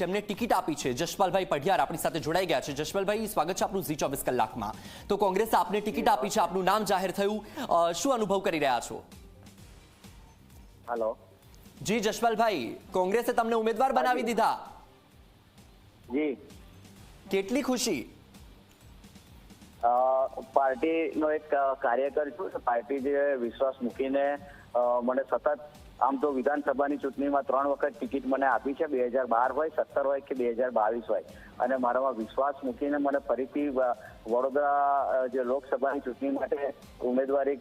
જેમને ટિકિટ આપી છે. જશપાલભાઈ પઢિયાર આપણી સાથે જોડાઈ ગયા છે. જશપાલભાઈ સ્વાગત છે આપનું ઝી ચોવીસ કલાકમાં. તો કોંગ્રેસે આપને ટિકિટ આપી છે. આપનું નામ જાહેર થયું. શું અનુભવ કરી રહ્યા છો? હેલો. જી જશપાલભાઈ કોંગ્રેસે તમને ઉમેદવાર બનાવી દીધા. જી. કેટલી ખુશી? પાર્ટીનો એક કાર્યકર છું. પાર્ટી જે વિશ્વાસ મૂકીને મને સતત આમ તો વિધાનસભાની ચૂંટણીમાં ત્રણ વખત ટિકિટ મને આપી છે, બે હજાર બાર હોય, સત્તર હોય કે બે હજાર બાવીસ હોય. અને મારામાં વિશ્વાસ મૂકીને મને ફરીથી વડોદરા જે લોકસભાની ચૂંટણી માટે ઉમેદવારી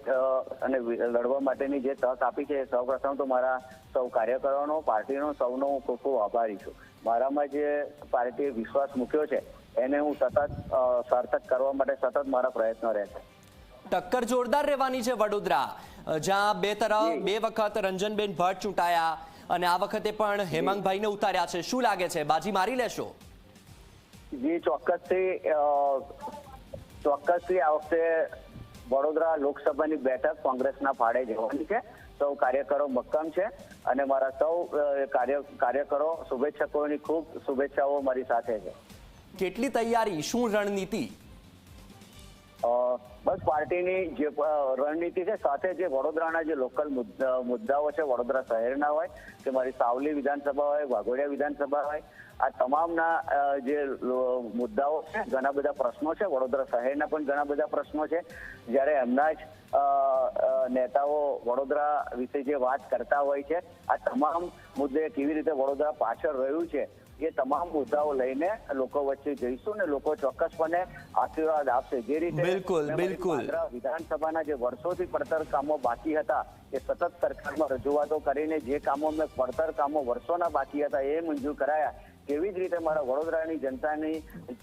અને લડવા માટેની જે તક આપી છે સૌ પ્રથમ તો મારા સૌ કાર્યકરોનો, પાર્ટીનો, સૌનો હું ખૂબ ખૂબ આભારી છું. મારામાં જે પાર્ટીએ વિશ્વાસ મૂક્યો છે, એને હું સતત સાર્થક કરવા માટે સતત મારા પ્રયત્નો રહેશે. ટક્કર જોરદાર રહેવાની છે વડોદરા. જ્યાં બે તરફ બે વખત રંજનબેન ભટ્ટ ચૂંટાયા અને આ વખતે પણ હેમાંગભાઈને ઉતાર્યા છે. શું લાગે છે? બાજી મારી લેશો? જી ચોક્કસથી ચોક્કસથી આ વખતે વડોદરા લોકસભાની બેઠક કોંગ્રેસના ફાળે જવાની છે. સૌ કાર્યકરો મક્કમ છે અને મારા સૌ કાર્ય કાર્યકરો શુભેચ્છકોની ખૂબ શુભેચ્છાઓ મારી સાથે છે. કેટલી તૈયારી? શું રણનીતિ? બસ પાર્ટીની જે રણનીતિ છે, સાથે જે વડોદરાના જે લોકલ મુદ્દા- મુદ્દાઓ છે, વડોદરા શહેરના હોય, કે મારી સાવલી વિધાનસભા હોય, વાઘોડિયા વિધાનસભા હોય આ તમામના જે મુદ્દાઓ છે ઘણા બધા પ્રશ્નો છે. વડોદરા શહેરના પણ ઘણા બધા પ્રશ્નો છે. જ્યારે એમના જ નેતાઓ વડોદરા વિશે જે વાત કરતા હોય છે આ તમામ મુદ્દે કેવી રીતે વડોદરા પાછળ રહ્યું છે એ તમામ મુદ્દાઓ લઈને લોકો વચ્ચે જઈશું ને લોકો ચોક્કસપણે આશીર્વાદ આપશે. જે રીતે બિલકુલ, બિલકુલ. વિધાનસભાના જે વર્ષોથી પડતર કામો બાકી હતા એ સતત સરકારમાં રજૂઆતો કરીને જે કામો મેં પડતર કામો વર્ષોના બાકી હતા એ મંજૂર કરાયા. તેવી જ રીતે મારા વડોદરાની જનતાની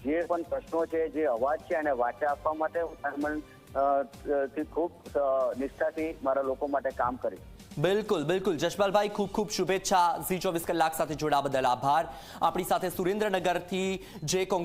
જે પણ પ્રશ્નો છે, જે અવાજ છે એને વાચા આપવા માટે હું થી ખૂબ નિષ્ઠાથી મારા લોકો માટે કામ કરીશ બિલકુલ બિલકુલ. જશપાલભાઈ, ખૂબ ખૂબ શુભેચ્છા. ઝી ચોવીસ કલાક સાથે જોડા બદલ આભાર. આપણી સાથે સુરેન્દ્રનગરથી જે